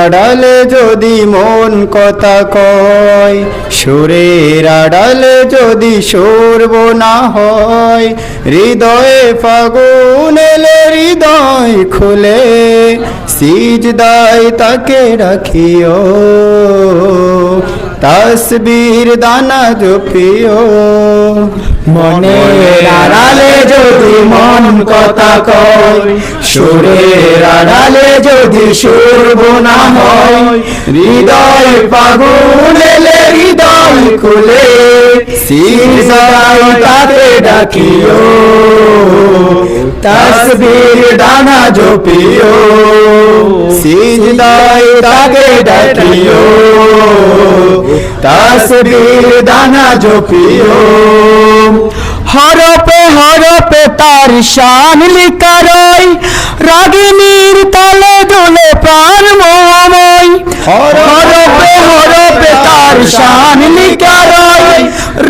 আড়ালে যদি মন কথা কয়, সুরের আড়ালে যদি সরব না হয়, হৃদয়ে ফাগুন এলে হৃদয় খুলে, সিজদায় তাকে রাখিও, তসবির দানা জপিও। মনের আড়ালে যদি মন কথা কয় সুরের আড়ালে যদি সুরব না হয়, হৃদয় এলে হৃদয় খুলে তাকে ডাকিও, তসবির দানা জপিও সিজদাই তাকে ডাকিও। তসবির দানা জপিও হরপে হরপে তার শান লিকারই রাগিনীর তালে দোলে প্রাণ মোহময়। হরপে হরপে তার শান লিকারই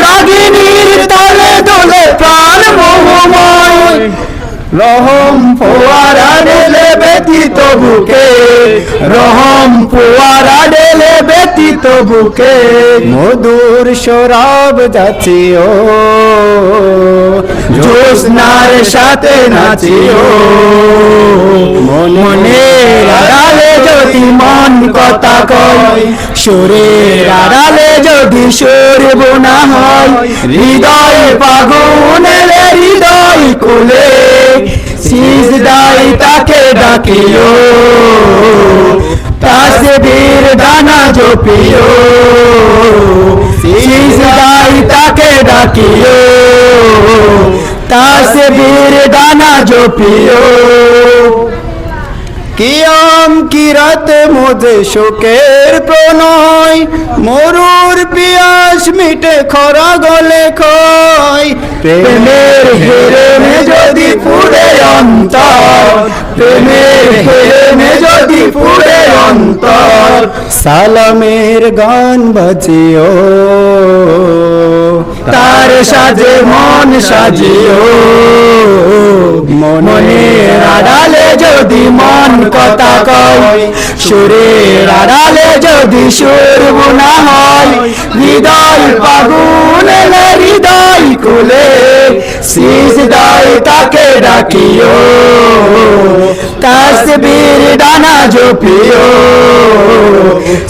রাগিনীর তালে দোলে প্রাণ মোহময়। রহম ফোয়ারা ডেলে ব্যতীত বুকে রহম ফোয়ারা ডেলে ব্যতীত বুকে মধুর শরাব যাচ্ছিও জ্যোৎস্নার সাথে নাচিও। মনে আড়ালে যদি মন কথা কয়, সুরের আড়ালে যদি সুর না হয়, হৃদয় পাগুন এলে হৃদয় কুলে সিজদাই তাকে ডাকিও। জপিও সিজদাই তাকে ডাকিও তাসবীর দানা জপিও কিয়াম কিরাত মোজে শোকের প্রণয়, মরুর পিয়াস মিটে খরা গলে খয়। প্রেমের হেরেমে যদি পুরে অন্তর, প্রেমের হেরেমে যদি পুরে সালামের গান বাজিও। তার সাজে মন সাজিও। মনের আড়ালে যদি মন কথা কয়, সুরের আড়ালে যদি সুর না হয়, হৃদয় পাগুন হৃদয় কুলে সিজদাই তাকে ডাকিও। তাসবীর ডানা জপিও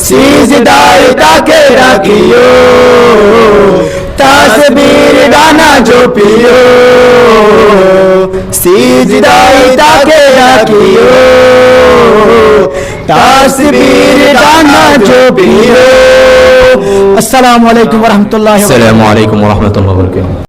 সিজদাই তাকে ডাকিও তাসবীর ডানা জপিও সিজদাই তাকে ডাকিও তাসবীর ডানা জপিও। আসসালামু আলাইকুম ওয়া রাহমাতুল্লাহি ওয়া বারাকাতুহু। আসসালামু আলাইকুম রহমতুল্লাহ বরকাত